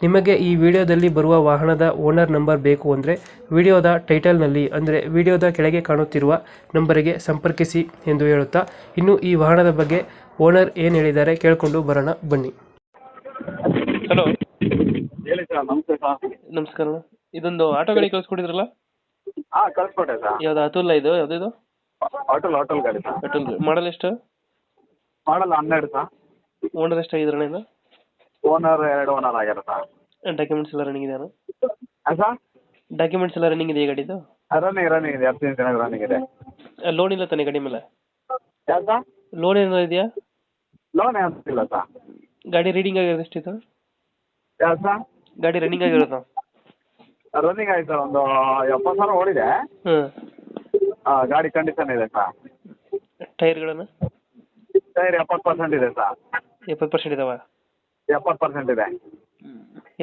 ನಿಮಗೆ ಈ ವಿಡಿಯೋದಲ್ಲಿ ಬರುವ ವಾಹನದ ಓನರ್ ನಂಬರ್ ಬೇಕು ಅಂದರೆ ವಿಡಿಯೋದ ಟೈಟಲ್ನಲ್ಲಿ ಅಂದರೆ ವಿಡಿಯೋದ ಕೆಳಗೆ ಕಾಣುತ್ತಿರುವ ನಂಬರಿಗೆ ಸಂಪರ್ಕಿಸಿ ಎಂದು ಹೇಳುತ್ತಾ ಇನ್ನು ಈ ವಾಹನದ ಬಗ್ಗೆ ಓನರ್ ಏನು ಹೇಳಿದ್ದಾರೆ ಕೇಳಿಕೊಂಡು ಬರೋಣ ಬನ್ನಿ. ಹಲೋ. ಹೇಳಿ ಸರ್ ನಮಸ್ತೆ ಸರ್. ನಮಸ್ಕಾರ. ಇದೊಂದು ಆಟೋ ಗಾಡಿ ಕಳಿಸ್ಕೊಡಿದ್ರಲ್ಲ? ಹಾಂ ಕಳಿಸ್ಕೊಟ್ಟೆ ಸರ್. ಯಾವ್ದು ಅತುಲ್ಲ ಇದು ಯಾವುದಿದು ಹೋಟೆಲ್ ಹೋಟೆಲ್ ಗಾಡಿ ಸರ್. ಅಟುಲ್ ಮಾಡಲ್ ಎಷ್ಟು? ಮಾಡಲ್ಲ ಹನ್ನೆರಡು ಸರ್. ಓನರ್ ಎಷ್ಟಾಗಿದ್ರಣ್ಣ ಇದು? ಓನರ್ ಎರಡು ಓನರ್ ಆಗ್ಯಾರ ಸರ್ ಡಾಕ್ಯುಮೆಂಟ್ಸ್ ಎಲ್ಲ ರನ್ನಿಂಗ್ ಇದೆಯಾ ಹಾಂ ಸರ್ ಡಾಕ್ಯುಮೆಂಟ್ಸ್ ಎಲ್ಲ ರನ್ನಿಂಗ್ ಇದೆಯಾ ಗಾಡಿದು? ರನ್ನಿಂಗ್ ರನ್ನಿಂಗ್ ಇದೆ. ಹತ್ತು ರನ್ನಿಂಗ್ ಇದೆ. ಲೋನ್ ಇಲ್ಲ ತಾನೆ ಗಾಡಿ ಮೇಲೆ? ಯಾರು ಸರ್ ಲೋನ್ ಏನಾದ್ರು ಇದೆಯಾ? ಲೋನ್ ಇಲ್ಲ ಸರ್ ಗಾಡಿ ರೀಡಿಂಗ್ ಆಗಿರೋದು ಎಷ್ಟಿತ್ತು ಯಾರು ಸರ್ ಗಾಡಿ ರನ್ನಿಂಗ್ ಆಗಿರೋದು? ರನ್ನಿಂಗ್ ಆಯ್ತು ಸರ್ ಒಂದು ಎಪ್ಪತ್ತು ಸಾವಿರ ಓಡಿದೆ. ಹಾಂ. ಹಾಂ ಗಾಡಿ ಕಂಡೀಷನ್ ಇದೆ ಸರ್ ಟೈರ್ಗಳನ್ನು ಟೈರ್ ಎಪ್ಪತ್ತು ಪರ್ಸೆಂಟ್ ಇದೆ ಸರ್ ಎಪ್ಪತ್ತು ಪರ್ಸೆಂಟ್ ಇದಾವ? ಎಪ್ಪತ್ತು ಪರ್ಸೆಂಟ್ ಇದೆ.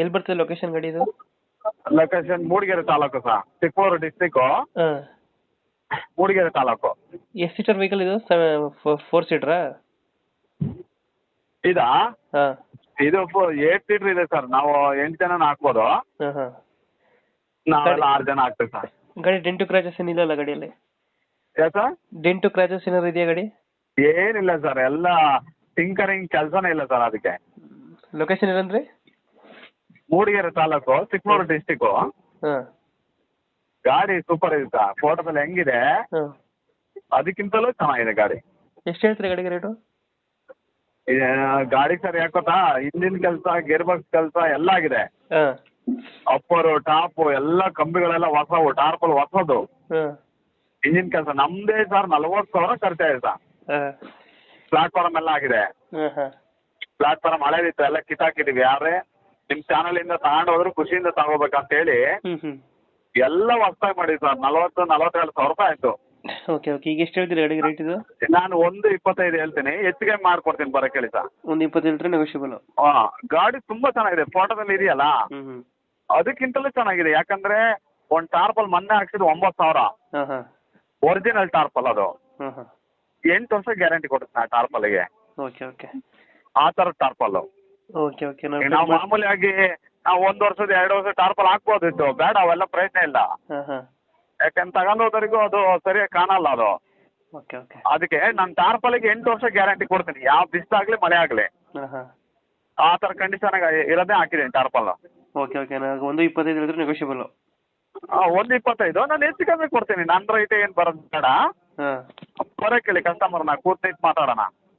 ಎಲ್ಲಿ ಬರ್ತದೆ ಲೊಕೇಶನ್ ಗಾಡಿ ಇದು? Location Mudigere taluk sir Chikkamagaluru district Mudigere taluk. ಎಷ್ಟು ಸೀಟರ್ ವೆಹಿಕಲ್ ಇದು? ಫೋರ್ ಸೀಟ್ರಾ ಇದಾ? ಹಾಂ. ಇದು ಏಟ್ ಸೀಟರ್ ಇದೆ ಸರ್. ನಾವು ಎಂಟು ಜನ ಹಾಕ್ಬೋದು. ನಾವೆಲ್ಲ ಆರು ಜನ ಆಗ್ತೀವಿ ಸರ್. ಗಾಡಿ ಡೆಂಟು ಕ್ರಾಚಸ್ ಏನಿಲ್ಲಲ್ಲ ಗಾಡಿಯಲ್ಲಿ? ಸರ್? ಡೆಂಟು ಕ್ರಾಚಸ್ ಏನಾದ್ರು ಇದೆಯಾ ಗಾಡಿ? ಏನಿಲ್ಲ ಸರ್. ಎಲ್ಲ ಟಿಂಕರಿಂಗ್ ಕೆಲಸನೇ ಇಲ್ಲ ಸರ್ ಅದಕ್ಕೆ. ಲೊಕೇಶನ್ ಏನಂದ್ರಿ? ಮೂಡಿಗೆರೆ ತಾಲೂಕು ಚಿಕ್ಕಮಗಳೂರು ಡಿಸ್ಟಿಕ್ಕು ಹಾಂ. ಗಾಡಿ ಸೂಪರ್ ಇದೆ ಸರ್ ಫೋಟೋದಲ್ಲಿ ಹೆಂಗಿದೆ? ಹಾಂ. ಅದಕ್ಕಿಂತಲೂ ಚೆನ್ನಾಗಿದೆ ಗಾಡಿ. ಎಷ್ಟು ಹೇಳ್ತೀರಿ ಗಾಡಿಗೆ ರೇಟು ಗಾಡಿ ಸರ್ ಯಾಕೊತ್ತಾ ಇಂಜಿನ್ ಕೆಲಸ ಗೇರ್ ಬಾಕ್ಸ್ ಕೆಲಸ ಎಲ್ಲ ಆಗಿದೆ. ಹಾಂ. ಅಪ್ಪರು ಟಾಪು ಎಲ್ಲ ಕಂಬಿಗಳೆಲ್ಲ ಹೊಸವು ಟಾರ್ಪಲ್ ಹೊಸದು. ಹಾಂ. ಇಂಜಿನ್ ಕೆಲಸ ನಮ್ದೇ ಸರ್ ನಲ್ವತ್ತು ಸಾವಿರ ಖರ್ಚಾಗಿದೆ ಸರ್ ಹಾಂ. ಪ್ಲಾಟ್ಫಾರ್ಮ್ ಎಲ್ಲ ಆಗಿದೆ. ಹಾಂ ಹಾಂ. ಪ್ಲಾಟ್ಫಾರ್ಮ್ ಹಳೇದಿತ್ತು ಎಲ್ಲ ಕಿತ್ತಾಕಿದೀವಿ. ಯಾರೇ ನಿಮ್ ಚಾನಲಿಂದ ತಗೊಂಡು ಹೋದ್ರು ಖುಷಿಯಿಂದ ತಗೋಬೇಕಂತ ಹೇಳಿ ಎಲ್ಲ ಹೊಸ್ತಾಗಿ ಮಾಡಿ ಸರ್. ನಲವತ್ತು ನಲವತ್ತೆರಡು ಸಾವಿರ ರೂಪಾಯಿ ಆಯ್ತು. Okay okay. ಈಗ ಎಷ್ಟು ಹೇಳ್ತೀರಿ ಗಾಡಿಗೆ ರೇಟ್ ಇದು? ನಾನು ಒಂದು ಇಪ್ಪತ್ತೈದು ಹೇಳ್ತೀನಿ. ಹೆಚ್ಚಿಗೆ ಮಾಡ್ಕೊಡ್ತೀನಿ ಬರಕ್ಕೆ ಕೇಳಿ ಸರ್. ಒಂದು ಇಪ್ಪತ್ತು ಹೇಳ್ತಾರೆ ನೆಗೋಷಿಯಬಲ್ ಹಾಂ ಗಾಡಿ ತುಂಬಾ ಚೆನ್ನಾಗಿದೆ. ಫೋಟೋದಲ್ಲಿ ಇದೆಯಲ್ಲ? ಅದಕ್ಕಿಂತಲೂ ಚೆನ್ನಾಗಿದೆ. ಯಾಕಂದ್ರೆ ಒಂದು ಟಾರ್ಪಲ್ ಮೊನ್ನೆ ಹಾಕ್ಸಿದ್ದು ಒಂಬತ್ತು ಸಾವಿರ. ಹಾಂ ಹಾಂ. ಒರಿಜಿನಲ್ ಟಾರ್ಪಲ್ ಅದು. ಹಾಂ ಹಾಂ ಎಂಟು ವರ್ಷ ಗ್ಯಾರಂಟಿ ಕೊಡುತ್ತೆ ಆ ಟಾರ್ಪಲ್ಗೆ. Okay okay. ಆ ತರ ಟಾರ್ಪಲ್ ಓಕೆ ಓಕೆ ನಾವು ಮಾಮೂಲಿಯಾಗಿ ನಾವು ಒಂದು ವರ್ಷದ ಎರಡು ವರ್ಷ ಟಾರ್ಪಲ್ ಹಾಕ್ಬೋದಿತ್ತು ಬೇಡ ಅವೆಲ್ಲ ಪ್ರಯತ್ನ ಇಲ್ಲ. ಹಾಂ ಹಾಂ. ಯಾಕಂದ್ರೆ ತಗೊಂಡೋದರಿಗೂ ಅದು ಸರಿಯಾಗಿ ಕಾಣಲ್ಲ ಅದು. ಓಕೆ ಓಕೆ ಅದಕ್ಕೆ ನಾನು ಟಾರ್ಪಲಿಗೆ ಎಂಟು ವರ್ಷ ಗ್ಯಾರಂಟಿ ಕೊಡ್ತೀನಿ. ಯಾವ ಬಿಸಿಲಾಗಲಿ ಮಳೆ ಆಗಲಿ ಹಾಂ ಹಾಂ. ಆ ಥರ ಕಂಡೀಷನ್ ಇರೋದೇ ಹಾಕಿದೀನಿ ಟಾರ್ಪಲ್. ಓಕೆ ಓಕೆ ನಾನು ಒಂದು ಇಪ್ಪತ್ತೈದು ಹೇಳಿದ್ರೆ ನೆಗೋಷಿಯಬಲ್ ಒಂದು ಇಪ್ಪತ್ತೈದು. ನಾನು ಹೆಚ್ಚು ಕಮ್ಮಿ ಕೊಡ್ತೀನಿ. ನನ್ನ ರೈಟ್ ಏನು ಬರೋದು ಬೇಡ. ಕೇಳಿ ಹೇಳಿ ಕಸ್ಟಮರ್ನ ಕೂತ್ ಮಾತಾಡೋಣ.